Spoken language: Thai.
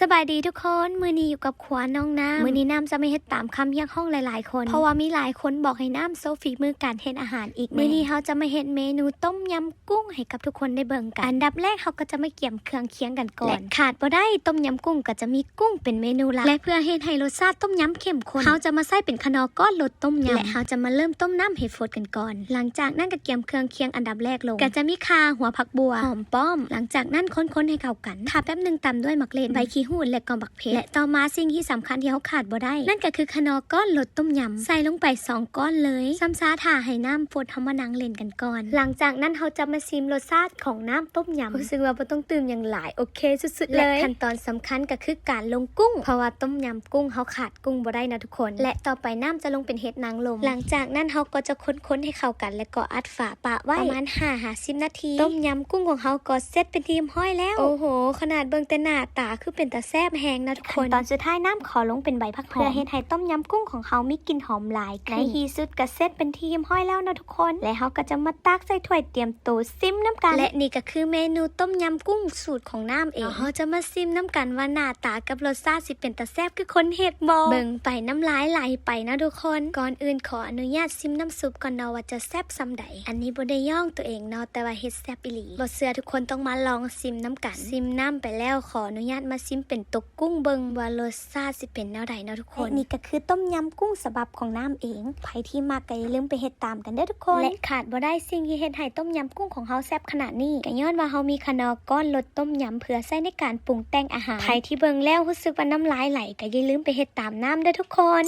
สบายดีทุกคนมือนี้อยู่กับขวานน้องน้ำมือนี้น้ำจะไม่เฮ็ดตามคำเรียกห้องหลายๆ คน เพราะว่ามีหลายคนบอกให้น้ำโซฟีมือการเฮ็ดอาหารอีกมือนี้เขาจะมาเฮ็ดเมนูต้มยำกุ้งให้กับทุกคนได้เบิ่งกัน อันดับแรกเขาก็จะมาเกี่ยมเครื่องเคียงกันก่อนและขาดบ่ได้ต้มยำกุ้งก็จะมีกุ้งเป็นเมนูหลักและเพื่อเฮ็ดให้รสชาติต้มยำเข้มข้นเขาจะมาใส่เป็นขนอก้อนรสต้มยำและเขาจะมาเริ่มต้มน้ำให้ฟดกันก่อน หลังจากนั้นก็เกี่ยมเครื่องเคียงอันดับแรกลงก็จะมีข่าหัวผักบัวหอมป้อม หลังจากนั้นค้นๆให้เข้ากันถ้าแป๊บหนึงตามด้วยหมักเลนใบขี้หูดและก็บักเพชรและต่อมาสิ่งที่สำคัญที่เขาขาดบ่ได้ นั่นก็คือขนอก้อนรสต้มยำใส่ลงไปสองก้อนเลยซ้ำซาถ่าให้น้ำฟดเขามานังเล่นกันก่อน หลังจากนั้นเขาจะมาชิมรสชาติของน้ำต้มยำรู้สึกว่าบ่ต้องตื่มอย่างหลายโอเคสุดๆเลยขั้นตอนสำคัญก็คือการลงกุ้ง เพราะว่าต้มยำกุ้งเขาขาดกุ้งบ่ได้นะทุกคน และต่อไปน้ำจะลงเป็นเห็ดนางลม หลังจากนั้นเขาก็จะค้นๆให้เข้ากัน และก็อัดฝาปะไว้ประมาณ5 50นาที ต้มยำกุ้งของเขาก็เสร็จเป็นทีมห้อยแล้ว โอ้โห ขนาดเบิ่งแต่หน้าตาคือเป็นตาแซ่บแหงนะทุกคนตอนสุดท้ายน้ำขอลงเป็นใบพักหอมเพื่อเฮ็ดให้ต้มยำกุ้งของเขามีกลิ่นหอมหลายในที่สุดก็เสร็จเป็นทีมห้อยแล้วนะทุกคน และเขาก็จะมาตักใส่ถ้วยเตรียมตัวซิมน้ำกัน และนี่ก็คือเมนูต้มยำกุ้งสูตรของน้ำเองเขาจะมาซิมน้ำกันว่าหน้าตากับรสชาติสิเป็นตาแซ่บคือคนเฮ็ดบ่เบิ่งไปน้ำลายไหลไปนะทุกคน ก่อนอื่นขออนุญาตซิมน้ำซุปก่อนเนาะว่าจะแซ่บซำใด อันนี้บ่ได้ย่องตัวเองเนาะแต่ว่าเฮ็ดแซ่บอีหลีบ่เชื่อทุกคนต้องมาลองซิมน้ำกัน ซิมน้ำไปแล้วขออนุญาตมาซิมเป็นตกกุ้งเบิงว่ารสชาติสิเป็นแนวใดเนาะทุกคน นี่ก็คือต้มยำกุ้งสบับของน้ำเองใครที่มาก็อย่าลืมไปเฮ็ดตามกันเด้อทุกคน และขาดบ่ได้สิ่งที่เฮ็ดให้ต้มยำกุ้งของเฮาแซ่บขนาดนี้ก็ย้อนว่าเฮามีขนอก้อนรสต้มยำเพื่อใช้ในการปรุงแต่งอาหารใครที่เบิ่งแล้วรู้สึกว่าน้ำลายไหลก็อย่าลืมไปเฮ็ดตามน้ำเด้อทุกคน